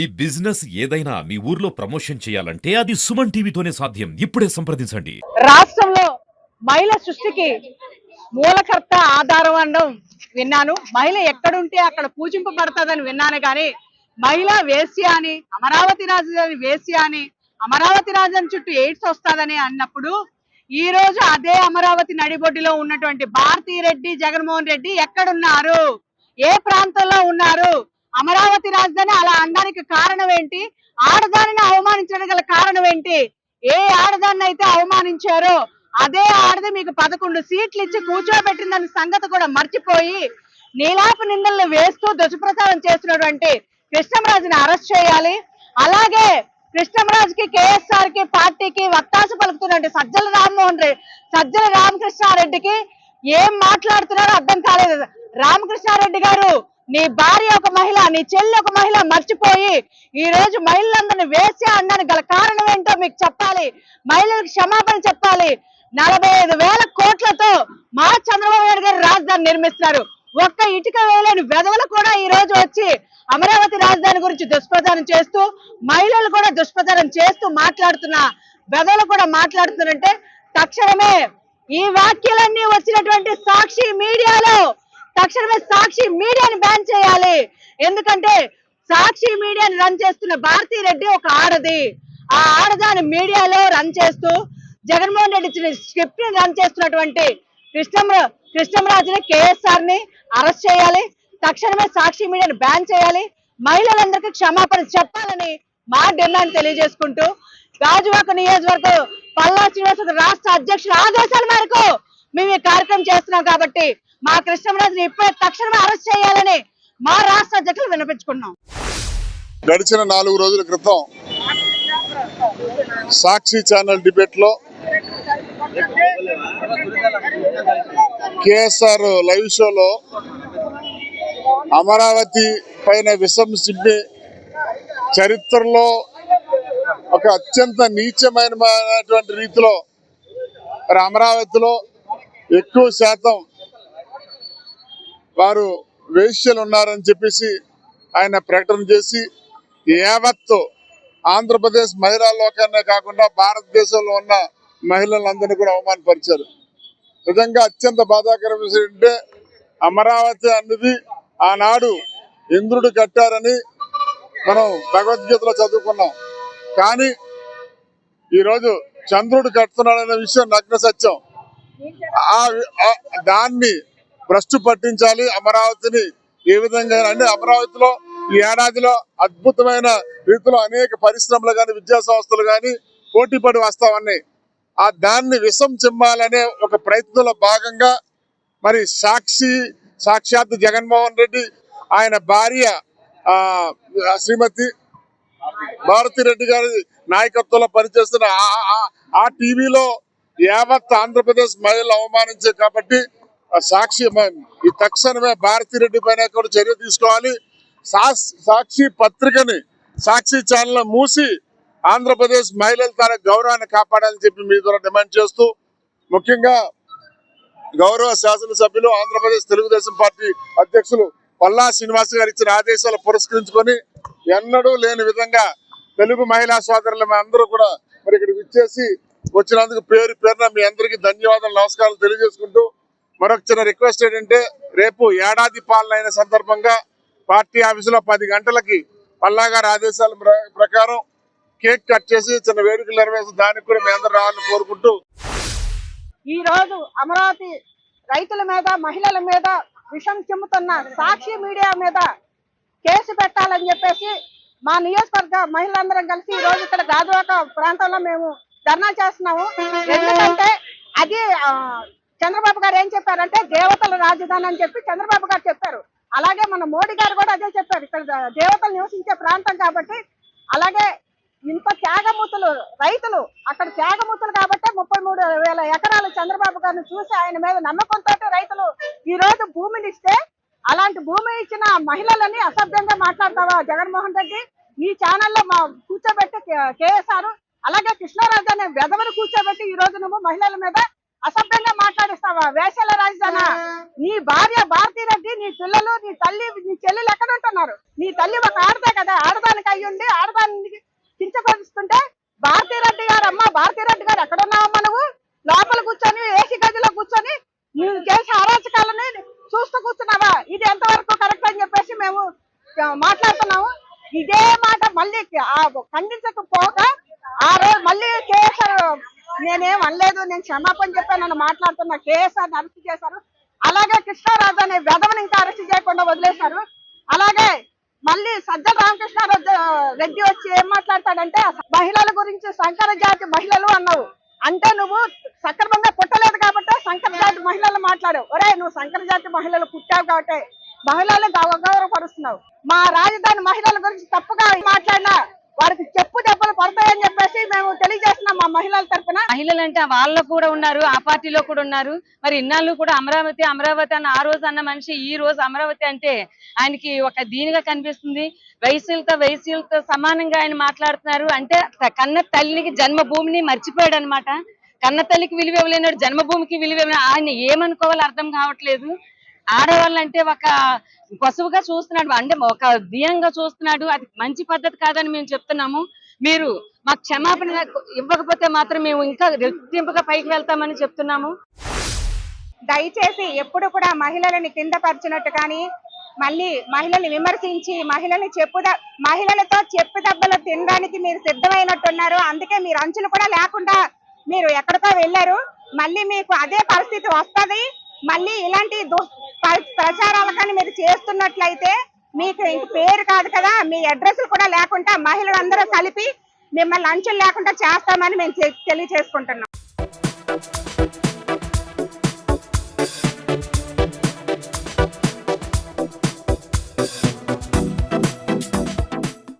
ఈ బిజినెస్ ఏదైనా మీ ఊర్లో ప్రమోషన్ చేయాలంటే అది సుమన్ టీవీతోనే సాధ్యం. ఇప్పుడే సంప్రదించండి. రాష్ట్రంలో మహిళ సృష్టికి మూలకర్త ఆధారం అనడం విన్నాను. మహిళ ఎక్కడుంటే అక్కడ పూజింపబడతాదని విన్నాను కానీ మహిళ వేశ్య అని అమరావతి రాజధాని వేశ్య అని అమరావతి రాజధాని చుట్టూ ఎయిడ్స్ వస్తాదని అన్నప్పుడు ఈ రోజు అదే అమరావతి నడిబొడ్డిలో ఉన్నటువంటి భారతీ రెడ్డి జగన్మోహన్ రెడ్డి ఎక్కడున్నారు? ఏ ప్రాంతంలో ఉన్నారు? అమరావతి రాజధాని అలా అనడానికి కారణం ఏంటి? ఆడదానిని అవమానించడానికి గల కారణం ఏంటి? ఏ ఆడదాన్ని అయితే అవమానించారో అదే ఆడది మీకు పదకొండు సీట్లు ఇచ్చి కూర్చోబెట్టిందన్న సంగతి కూడా మర్చిపోయి నీలాప నిందలను వేస్తూ దుష్ప్రచారం చేస్తున్నటువంటి కృష్ణంరాజుని అరెస్ట్ చేయాలి. అలాగే కృష్ణంరాజుకి కేఎస్ఆర్కి పార్టీకి వత్తాసు పలుకుతున్నటువంటి సజ్జల రామ్మోహన్ రెడ్డి సజ్జల రామకృష్ణారెడ్డికి ఏం మాట్లాడుతున్నారో అర్థం కాలేదు. రామకృష్ణారెడ్డి గారు నీ భార్య ఒక మహిళ నీ చెల్లి ఒక మహిళ మర్చిపోయి ఈ రోజు మహిళలందరినీ వేసే అనడానికి గల కారణం ఏంటో మీకు చెప్పాలి. మహిళలకు క్షమాపణ చెప్పాలి. నలభై ఐదు వేల కోట్లతో మా చంద్రబాబు నాయుడు గారు రాజధాని నిర్మిస్తున్నారు. ఒక్క ఇటుక వేలేని వెధవలు కూడా ఈ రోజు వచ్చి అమరావతి రాజధాని గురించి దుష్ప్రచారం చేస్తూ మహిళలు కూడా దుష్ప్రచారం చేస్తూ మాట్లాడుతున్న వెధవలు కూడా మాట్లాడుతున్నారంటే తక్షణమే ఈ వ్యాఖ్యలన్నీ వచ్చినటువంటి సాక్షి మీడియాలో తక్షణమే సాక్షి మీడియాని బ్యాన్ చేయాలి. ఎందుకంటే సాక్షి మీడియాని రన్ చేస్తున్న భారతీ రెడ్డి ఒక ఆడది. ఆ ఆడదాని మీడియాలో రన్ చేస్తూ జగన్మోహన్ రెడ్డి ఇచ్చిన స్క్రిప్ట్ని రన్ చేస్తున్నటువంటి కృష్ణం కృష్ణంరాజుని కేఎస్ఆర్ని అరెస్ట్ చేయాలి. తక్షణమే సాక్షి మీడియాని బ్యాన్ చేయాలి. మహిళలందరికీ క్షమాపణ చెప్పాలని మా డిమాండ్ తెలియజేసుకుంటూ గాజువాక నియోజకవర్గం పల్లా శ్రీనివాస రాష్ట్ర అధ్యక్షుల ఆదేశాల మేరకు మేము ఈ కార్యక్రమం చేస్తున్నాం కాబట్టి మా కృష్ణంరాజుని ఇప్పుడే తక్షణమే అరెస్ట్ చేయాలని మా రాష్ట్ర అధ్యక్షులు వినిపించుకున్నాం గడిచిన నాలుగు రోజుల క్రితం సాక్షి ఛానల్ డిబేట్లో కేఎస్ఆర్ లైవ్ షోలో అమరావతి పైన విషం సిబ్బి చరిత్రలో ఒక అత్యంత నీచమైనటువంటి రీతిలో మరి అమరావతిలో ఎక్కువ శాతం వారు వేశ్యలు ఉన్నారని చెప్పేసి ఆయన ప్రకటన చేసి యావత్తు ఆంధ్రప్రదేశ్ మహిళా లోకాన్నే కాకుండా భారతదేశంలో ఉన్న మహిళలందరినీ కూడా అవమానపరిచారు. నిజంగా అత్యంత బాధాకరం విషయం ఏంటంటే అమరావతి అన్నది ఆనాడు ఇంద్రుడు కట్టారని మనం భగవద్గీతలో చదువుకున్నాం. కానీ ఈరోజు చంద్రుడు కడుతున్నాడనే విషయం నగ్న సత్యం. ఆ- దాన్ని భ్రష్టు పట్టించాలి అమరావతిని. ఏ విధంగా అంటే అమరావతిలో ఈ ఏడాదిలో అద్భుతమైన రీతిలో అనేక పరిశ్రమలు కానీ విద్యా సంస్థలు కానీ పోటీ పడి వస్తామని ఆ దాన్ని విషం చిమ్మాలనే ఒక ప్రయత్నంలో భాగంగా మరి సాక్షి సాక్షాత్ జగన్మోహన్ రెడ్డి ఆయన భార్య ఆ శ్రీమతి భారతి రెడ్డి గారి నాయకత్వంలో పనిచేస్తున్న ఆ- టీవీలో యావత్ ఆంధ్రప్రదేశ్ మహిళలు అవమానించారు కాబట్టి సాక్షి ఈ తక్షణమే భారతీ రెడ్డి పైన కూడా చర్య తీసుకోవాలి. సా- సాక్షి పత్రికని సాక్షి ఛానల్ మూసి ఆంధ్రప్రదేశ్ మహిళల తన గౌరవాన్ని కాపాడాలని చెప్పి మీ ద్వారా డిమాండ్ చేస్తూ ముఖ్యంగా గౌరవ శాసనసభ్యులు ఆంధ్రప్రదేశ్ తెలుగుదేశం పార్టీ అధ్యక్షులు పల్లా శ్రీనివాస్ గారు ఇచ్చిన ఆదేశాలు పురస్కరించుకొని ఎన్నడూ లేని విధంగా తెలుగు మహిళా సోదరులు మీ అందరూ కూడా మరి ఇక్కడికి ఇచ్చేసి వచ్చినందుకు పేరు పేరున మీ అందరికీ ధన్యవాదాలు నమస్కారాలు తెలియజేసుకుంటూ మరొక చిన్న రిక్వెస్ట్ ఏంటంటే రేపు ఏడాది పాలన అయిన సందర్భంగా పార్టీ ఆఫీసులో పది గంటలకి పల్లా గారి ఆదేశాల ప్రకారం కేక్ కట్ చేసి చిన్న వేడుకలు నిర్వహించి దానికి కూడా మీ అందరూ రావాలని కోరుకుంటూ. ఈ రోజు అమరావతి రైతుల మీద మహిళల మీద విషం చెమ్ముతున్న సాక్షి మీడియా మీద కేసు పెట్టాలని చెప్పేసి మా నియోజకవర్గ మహిళలందరం కలిసి ఈ రోజు ఇక్కడ గాజువాక ప్రాంతంలో మేము ధర్నా చేస్తున్నాము. ఎందుకంటే అది చంద్రబాబు గారు ఏం చెప్పారంటే దేవతల రాజధాని అని చెప్పి చంద్రబాబు గారు చెప్పారు. అలాగే మన మోడీ గారు కూడా అదే చెప్పారు. ఇక్కడ దేవతలు నివసించే ప్రాంతం కాబట్టి అలాగే ఇంత త్యాగమూతులు రైతులు అక్కడ త్యాగమూతులు కాబట్టి ముప్పై మూడు వేల ఎకరాలు చంద్రబాబు గారిని చూసి ఆయన మీద నమ్మకంతో రైతులు ఈ రోజు భూమిని ఇస్తే అలాంటి భూమి ఇచ్చిన మహిళలని అసభ్యంగా మాట్లాడతావా జగన్మోహన్ రెడ్డి? ఈ ఛానల్లో మా కూర్చోబెట్టి కేఎస్ఆర్ అలాగే కృష్ణారాజు అనే వెధవను కూర్చోబెట్టి ఈ రోజు నువ్వు మహిళల మీద అసభ్యంగా మాట్లాడు వేషాల రాజధానా నీ భార్య భారతీ రెడ్డి నీ పిల్లలు నీ తల్లి నీ చెల్లెలు ఎక్కడ ఉంటున్నారు? నీ తల్లి ఒక ఆడదే కదా ఆడదానికి అయ్యి ఉండి ఆడదానికి కించపరుస్తుంటే భారతీ రెడ్డి గారు అమ్మ భారతీ రెడ్డి గారు ఎక్కడ ఉన్నావమ్మా నువ్వు? లోపల కూర్చొని ఏసీ గదిలో కూర్చొని నువ్వు చేసే అరాచకాలని చూస్తూ కూర్చున్నావా? ఇది ఎంతవరకు కరెక్ట్ అని చెప్పేసి మేము మాట్లాడుతున్నాము. ఇదే మాట మళ్ళీ ఆ ఖండించకపోగా ఆ రోజు మళ్ళీ కేసీఆర్ నేనేం అనలేదు నేను క్షమాపణ చెప్పానని మాట్లాడుతున్న కేసీఆర్ అరెస్ట్ చేశారు. అలాగే కృష్ణారాజు అనే వెధవని ఇంకా అరెస్ట్ చేయకుండా వదిలేశారు. అలాగే మళ్ళీ సజ్జల రామకృష్ణ రెడ్డి వచ్చి ఏం మాట్లాడతాడంటే మహిళల గురించి సంకర జాతి మహిళలు అన్నావు. అంటే నువ్వు సక్రమంగా పుట్టలేదు కాబట్టి సంకర జాతి మహిళలు మాట్లాడావు. ఒరే నువ్వు సంకర జాతి మహిళలు పుట్టావు కాబట్టి మహిళలు గౌరవపరుస్తున్నావు. మా రాజధాని మహిళల గురించి తప్పుగా మాట్లాడినా వారికి చెప్పు దెబ్బలు పడతాయని చెప్పేసి మేము తెలియజేస్తున్నాం మా మహిళల తరఫున. మహిళలు అంటే వాళ్ళు కూడా ఉన్నారు ఆ పార్టీలో కూడా ఉన్నారు. మరి ఇన్నాళ్ళు కూడా అమరావతి అమరావతి అన్న ఆ రోజు అన్న మనిషి ఈ రోజు అమరావతి అంటే ఆయనకి ఒక దీనిగా కనిపిస్తుంది. వయసులతో వయసులతో సమానంగా ఆయన మాట్లాడుతున్నారు. అంటే కన్న తల్లికి జన్మభూమిని మర్చిపోయాడు అనమాట కన్న తల్లికి విలువ ఇవ్వలేనాడు జన్మభూమికి విలువ ఇవ్వలేదు ఆయన ఏమనుకోవాలో అర్థం కావట్లేదు. ఆడవాళ్ళు అంటే ఒక పసువుగా చూస్తున్నాడు. అంటే ఒక దీనంగా చూస్తున్నాడు. అది మంచి పద్ధతి కాదని మేము చెప్తున్నాము. మీరు మాకు క్షమాపణ ఇవ్వకపోతే మాత్రం మేము ఇంకా రెట్టింపుగా పైకి వెళ్తామని చెప్తున్నాము. దయచేసి ఎప్పుడు కూడా మహిళలని కింద పరిచినట్టు కానీ మళ్ళీ మహిళల్ని విమర్శించి మహిళల్ని చెప్పుద మహిళలతో చెప్పు దెబ్బలు తినడానికి మీరు సిద్ధమైనట్టున్నారు. అందుకే మీరు అంచులు కూడా లేకుండా మీరు ఎక్కడికో వెళ్ళారు. మళ్ళీ మీకు అదే పరిస్థితి వస్తది. మళ్ళీ ఇలాంటి దుస్ ప్రచారాలు కానీ మీరు చేస్తున్నట్లయితే మీకు ఇంక పేరు కాదు కదా మీ అడ్రస్లు కూడా లేకుండా మహిళలందరూ కలిపి మిమ్మల్ని లంచం లేకుండా చేస్తామని మేము తెలియజేసుకుంటున్నాం